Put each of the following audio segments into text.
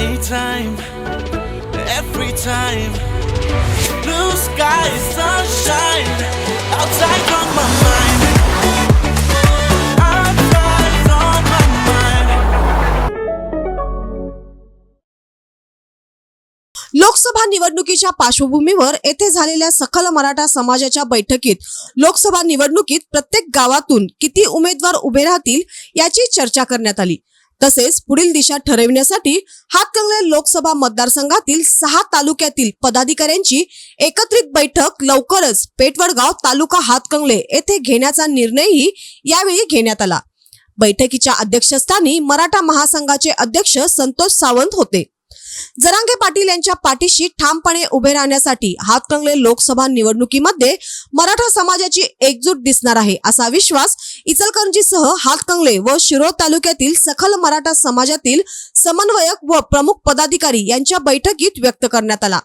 anytime, every time. Blue sky, sunshine, outside on my mind. Outside my mind. Lok Sabha निवडणुकीच्या पार्श्वभूमीवर येथे झालेल्या सकल मराठा समाजाच्या बैठकीत लोकसभा निवडणुकीत प्रत्येक गावातून किती उमेदवार उभे राहतील याची चर्चा करण्यात आली तसेच पुढील दिशा ठरविण्यासाठी हातकंगले लोकसभा मतदारसंघातील सहा तालुक्यातील पदाधिकाऱ्यांची एकत्रित बैठक लवकरच पेटवडगाव तालुका हातकंगले येथे घेण्याचा निर्णयही यावेळी घेण्यात आला. बैठकीच्या अध्यक्षस्थानी मराठा महासंघाचे अध्यक्ष संतोष सावंत होते. जरांगे पाटील यांच्या पाठीशी ठामपणे उभे राहण्यासाठी हातकंगले लोकसभा निवडणुकीमध्ये मराठा समाजाची एकजूट दिसणार आहे असा विश्वास इचलकरंजीसह हातकंगले व शिरोळ तालुक्यातील सखल मराठा समाजातील समन्वयक व प्रमुख पदाधिकारी यांच्या बैठकीत व्यक्त करण्यात आला.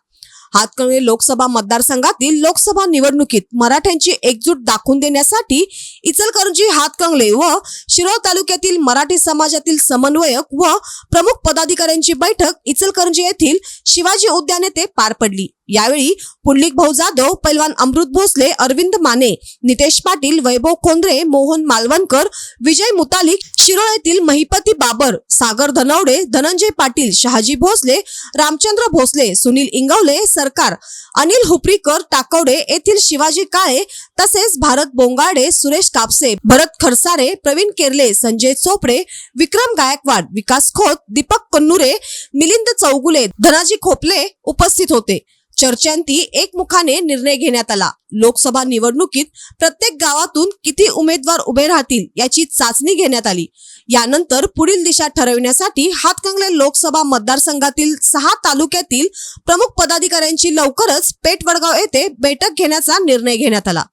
हातकंगले लोकसभा मतदारसंघातील लोकसभा निवडणुकीत मराठ्यांची एकजूट दाखवून देण्यासाठी इचलकरंजी हातकंगले व शिरोळ तालुक्यातील मराठी समाजातील समन्वयक व प्रमुख पदाधिकाऱ्यांची बैठक इचलकरंजी येथील शिवाजी उद्यान येथे पार पडली. यावेळी पुंडलिक भाऊ जाधव पैलवान अमृत भोसले अरविंद माने नितेश पाटील वैभव कोंद्रे मोहन मालवणकर विजय मुतालिक शिरोळ येथील महिपती बाबर सागर धनवडे धनंजय पाटील शहाजी भोसले रामचंद्र भोसले सुनील इंगवले सरकार अनिल हुपरीकर टाकवडे येथील शिवाजी काळे तसेच भारत बोंगाडे सुरेश कापसे भरत खरसारे प्रवीण केरले संजय चोपडे विक्रम गायकवाड विकास खोत दीपक कन्नुरे मिलिंद चौगुले धनाजी खोपले उपस्थित होते. चर्चांती एकमुखाने निर्णय घेण्यात आला. लोकसभा निवडणुकीत प्रत्येक गावातून किती उमेदवार उभे राहतील याची चाचणी घेण्यात आली. यानंतर पुढील दिशा ठरविण्यासाठी हातकंगले लोकसभा मतदारसंघातील सहा तालुक्यातील प्रमुख पदाधिकाऱ्यांची लवकरच पेठवडगाव येथे बैठक घेण्याचा निर्णय घेण्यात आला.